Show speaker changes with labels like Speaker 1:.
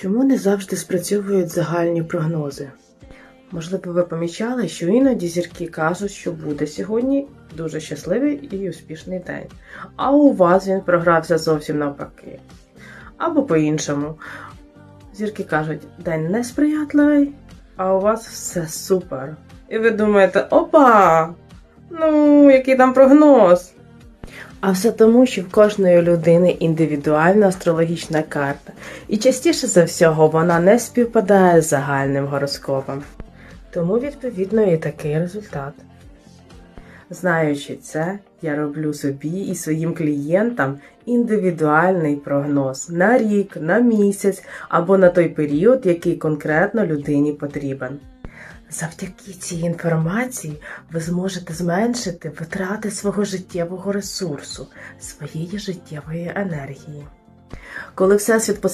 Speaker 1: Чому не завжди спрацьовують загальні прогнози? Можливо, ви помічали, що іноді зірки кажуть, що буде сьогодні дуже щасливий і успішний день, а у вас він програвся зовсім навпаки. Або по-іншому. Зірки кажуть, день несприятливий, а у вас все супер. І ви думаєте, опа! Ну, який там прогноз? А все тому, що в кожної людини індивідуальна астрологічна карта, і частіше за всього вона не співпадає з загальним гороскопом. Тому, відповідно, і такий результат. Знаючи це, я роблю собі і своїм клієнтам індивідуальний прогноз на рік, на місяць або на той період, який конкретно людині потрібен. Завдяки цій інформації ви зможете зменшити витрати свого життєвого ресурсу, своєї життєвої енергії. Коли Всесвіт